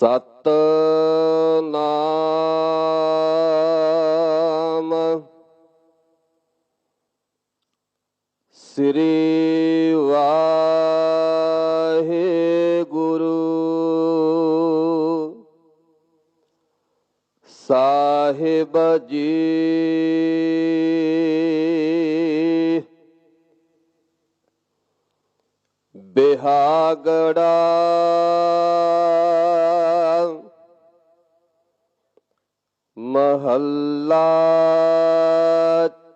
ਸਤ ਨਾਮ ਸ੍ਰੀ ਵਾਹਿਗੁਰੂ। ਸਾਹਿਬ ਜੀ। ਬਿਹਾਗੜਾ। ਮਹੱਲਾ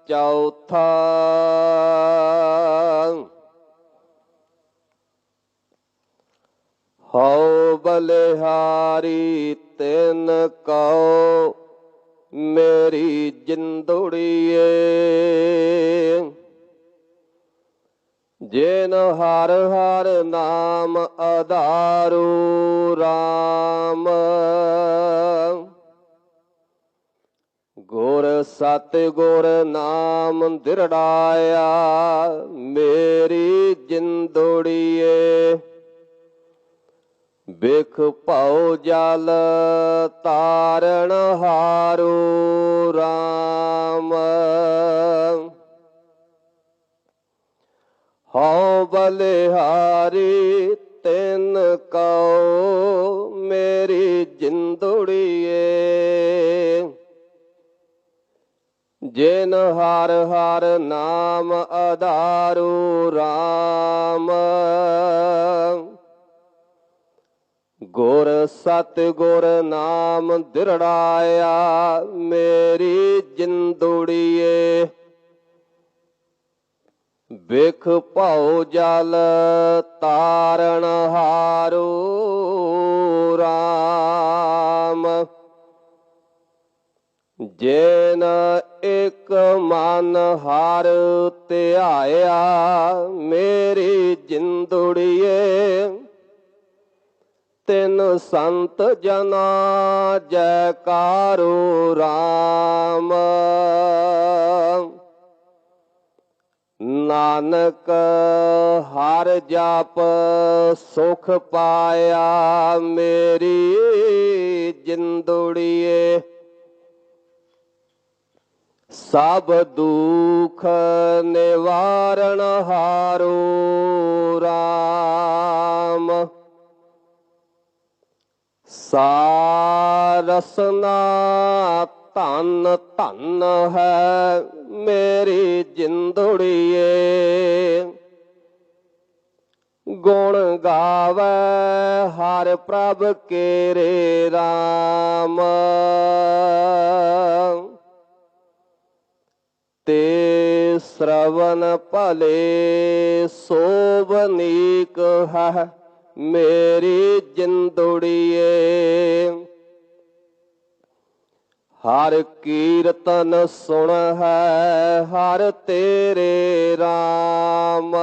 ਚੌਥਾ। ਹਉ ਬਲਿਹਾਰੀ ਤਿਨ ਕਉ ਮੇਰੀ ਜਿੰਦੁੜੀਏ। ਜਿਨ ਹਰ ਹਰ ਨਾਮ ਆਧਾਰੂ RAM ਸਤਿਗੁਰ ਨਾਮ ਦਿਰੜਾਇਆ ਮੇਰੀ ਜਿੰਦੋੜੀਏ ਬਿਖ ਭਉ ਜਲ ਤਾਰਣ ਹਾਰੂ ਜਿਨ ਹਰ ਹਰ ਨਾਮ ਆਧਾਰੂ RAM ਗੁਰ ਸਤ ਗੁਰ ਨਾਮ ਦਿਰੜਾਇਆ, ਮੇਰੀ ਜਿੰਦੁੜੀਏ। ਬਿਖ ਭਉ ਜਲ ਤਾਰਨ ਹਾਰੂ RAM ਜੇਨ ਇਕ ਮਨ ਹਰ ਧਿਆਇਆ, ਮੇਰੀ ਜਿੰਦੜੀਏ, ਤਿਨ ਸੰਤ ਜਨਾ ਜੈਕਾਰੂ RAM ਨਾਨਕ ਹਰ ਜਪ ਸੁਖ ਪਾਇਆ, ਮੇਰੀ ਜਿੰਦੜੀਏ। ਸਭ ਦੁਖ ਨਿਵਾਰਣ ਹਾਰੂ RAM ਸਾਰਸਨਾ ਧਨ ਧਨ ਹੈ ਮੇਰੀ ਜਿੰਦੁੜੀਏ। ਗੁਣ ਗਾਵੇ ਹਰ ਪ੍ਰਭ ਕੇਰੇ RAM ਤੇ ਸ਼ਰਵਨ ਭਲੇ ਸੋਭਨੀਕ ਹੈ ਮੇਰੀ ਜਿੰਦੁੜੀਏ। ਹਰ ਕੀਰਤਨ ਸੁਣ ਹੈ, ਹਰ ਤੇਰੇ RAM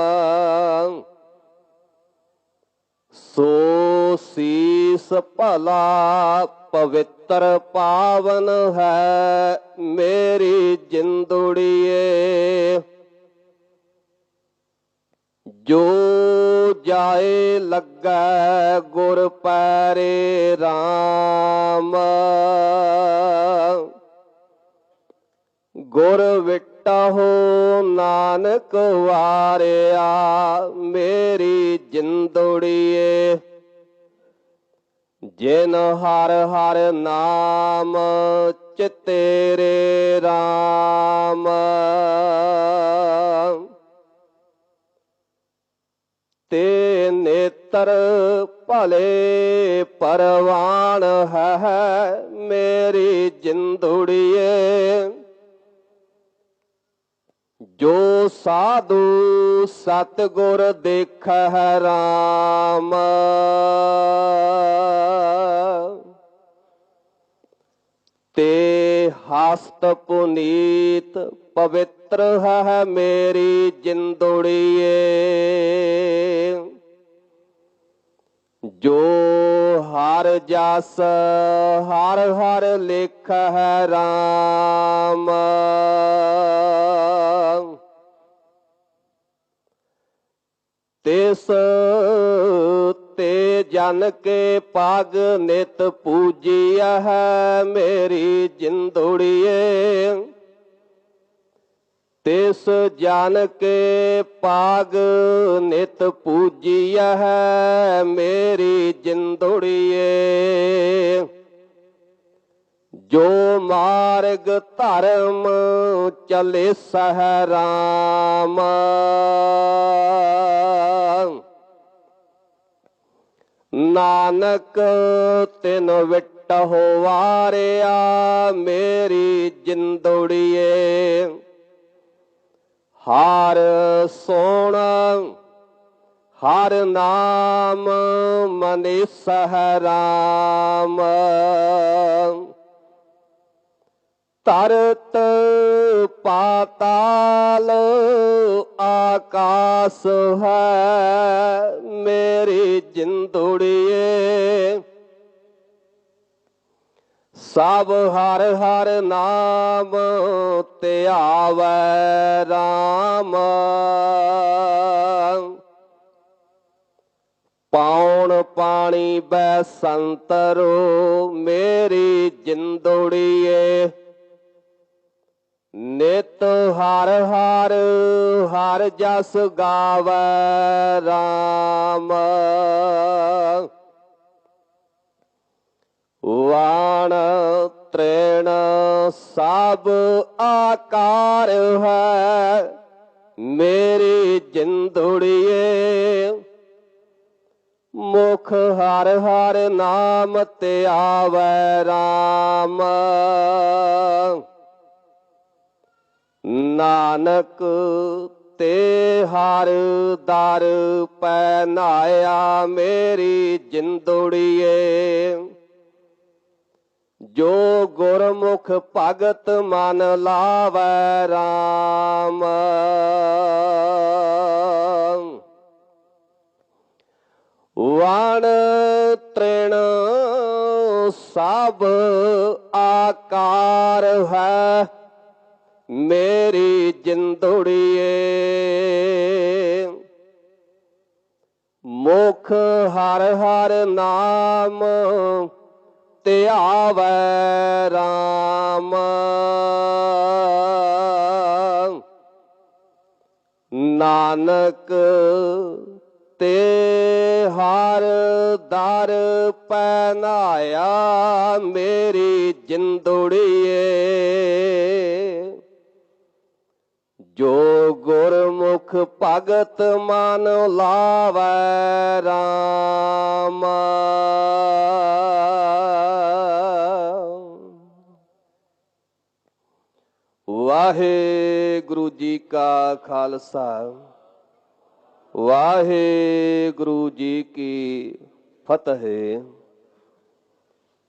ਸੋ ਸੀਸ ਭਲਾ ਪਵਿੱਤਰ ਪਾਵਨ ਹੈ ਮੇਰੀ ਜਿੰਦੜੀਏ, ਜੋ ਜਾਏ ਲੱਗੈ ਗੁਰ ਪੈਰੇ RAM ਗੁਰ ਵਿਟਹੁ ਨਾਨਕ ਵਾਰਿਆ, ਮੇਰੀ ਜਿੰਦੜੀਏ, ਜਿਨ ਹਰ ਹਰ ਨਾਮ ਤੇਰੇ RAM ਤੇ ਨੇਤਰ ਭਲੇ ਪਰਵਾਨ ਹੈ ਮੇਰੀ ਜਿੰਦੁੜੀਏ। ਜੋ ਸਾਧੂ ਸਤਗੁਰ ਦੇਖੈ RAM ਤੇ ਹਸਤ ਪੁਨੀਤ ਪਵਿੱਤਰ ਹੈ ਮੇਰੀ ਜਿੰਦੁੜੀਏ। ਜੋ ਹਰ ਜਸ, ਹਰ ਹਰ ਲਿਖ ਹੈ RAM ਤਿਸ ਤੇ ਜਨ ਕੇ ਪਗ ਨਿਤ ਪੂਜੀਆ ਹੈ ਮੇਰੀ ਜਿੰਦੁੜੀਏ। ਤਿਸ ਜਨ ਕੇ ਪਾਗ ਨਿਤ ਪੂਜੀਆ ਹੈ ਮੇਰੀ ਜਿੰਦੜੀਏ। ਜੋ ਮਾਰਗ ਧਰਮ ਚਲੇ ਸਹਿ ਰਾਮ। ਨਾਨਕ, ਤਿਨ ਵਿਟਹੁ ਵਾਰਿਆ ਮੇਰੀ ਜਿੰਦੋੜੀਏ ਹਾਰ ਸੋਣ, ਹਰ ਨਾਮ ਮਨੇ ਸਹਿ ਰਾਮ ਤਰਤ ਪਾਤਾਲ ਆਕਾਸ ਹੈ ਜਿੰਦੁੜੀਏ। ਸਭ ਹਰ ਹਰ ਨਾਮ ਧਿਆਵੈ RAM ਪਾਉਣ ਪਾਣੀ ਬੈ ਸੰਤਰੋ ਮੇਰੀ ਜਿੰਦੁੜੀਏ। ਨਿਤ ਹਰ ਹਰ ਹਰ ਜਸ ਗਾਵੈ RAM ਵਾਣ ਤ੍ਰੇਣ ਸਭ ਆਕਾਰ ਹੈ, ਮੇਰੀ ਜਿੰਦੁੜੀਏ। ਮੁਖ ਹਰ ਹਰ ਨਾਮ ਤੇ ਆਵੈ RAM ਨਾਨਕ ਤੇ ਹਰ ਦਰ ਪੈ ਨਾਇਆ ਮੇਰੀ ਜਿੰਦੋੜੀਏ। ਜੋ ਗੁਰਮੁਖ ਭਗਤ ਮਨ ਲਾਵੈ RAM ਵਣ ਤ੍ਰਿਣ ਸਭ ਆਕਾਰ ਹੈ। ਮੇਰੀ ਜਿੰਦੁੜੀਏ। ਮੁਖ ਹਰ ਹਰ ਨਾਮ ਧਿਆਵੈ RAM ਨਾਨਕ ਤੇ ਹਰ ਦਰ ਪੈ ਨਾਇਆ ਮੇਰੀ ਜਿੰਦੁੜੀਏ। ਜੋ ਗੁਰਮੁਖ ਭਗਤ ਮਨ ਲਾਵੈ RAM ਵਾਹਿਗੁਰੂ ਜੀ ਕਾ ਖਾਲਸਾ ਵਾਹਿਗੁਰੂ ਜੀ ਕੀ ਫਤਿਹ।